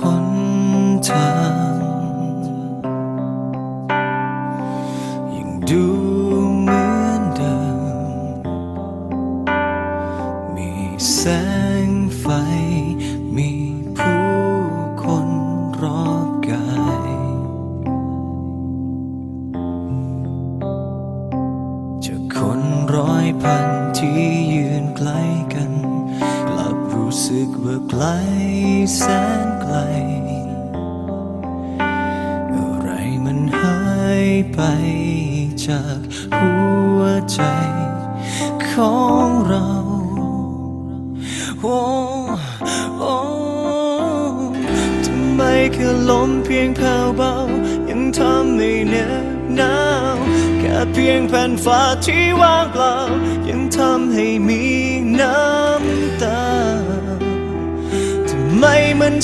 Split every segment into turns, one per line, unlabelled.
หนทางยังดูเหมือนเดิม มีแสงไฟ มีผู้คนรอบกายจะคนร้อยพันที่ยืนไกล สึกว่าไกลแสนไกล อะไรมันหายไปจากหัวใจของเราโอ้โอ้ทำไมแค่ลมเพียงแผ่วเบา ยังทำให้เหน็บหนาวแค่เพียงแผ่นฟ้าที่ว่างเปล่า ยังทำให้มีน้ำ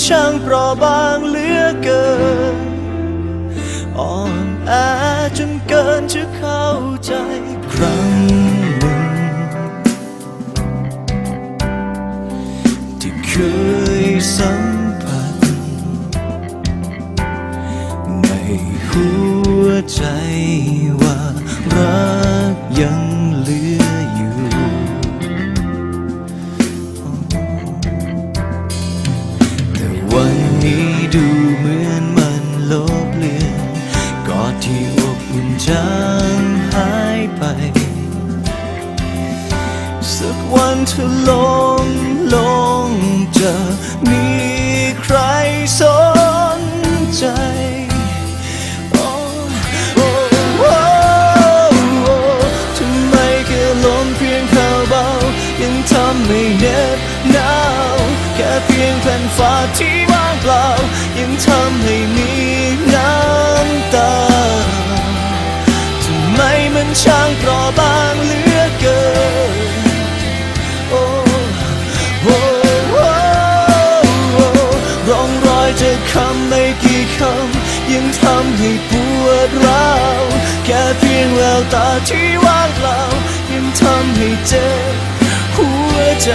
ช่างเปราะบางเหลือเกิน อ่อนแอจนเกินจะเข้าใจครั้งหนึ่ง ที่เคยสัมผัสในหัวใจว่ารัก วันเธอลงลงจะมีใครสนใจโอ้โอ้โอ้ทำไมแค่ลมเพียงแผ่วเบายังทำให้เหน็บหนาวแค่เพียงแผ่นฟ้าที่ จาคำไม่กี่คำยังทำให้ปวดร้าวแค่เพียงแววตาที่ว่างเปล่ายังทำให้เจ็บหัวใจ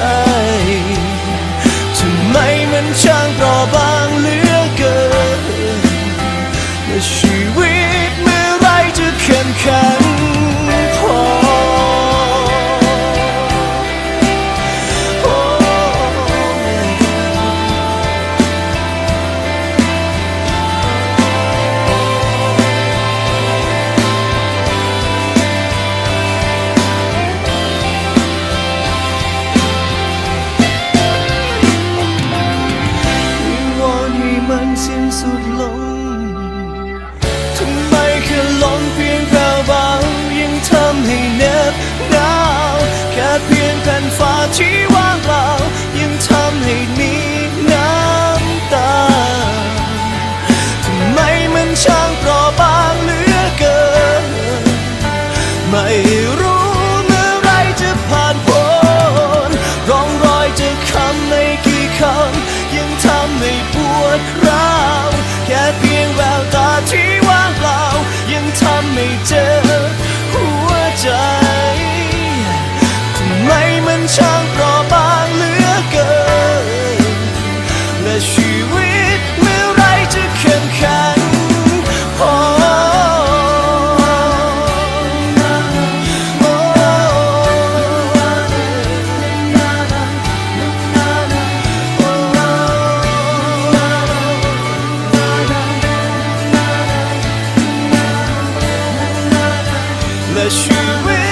的虚伪。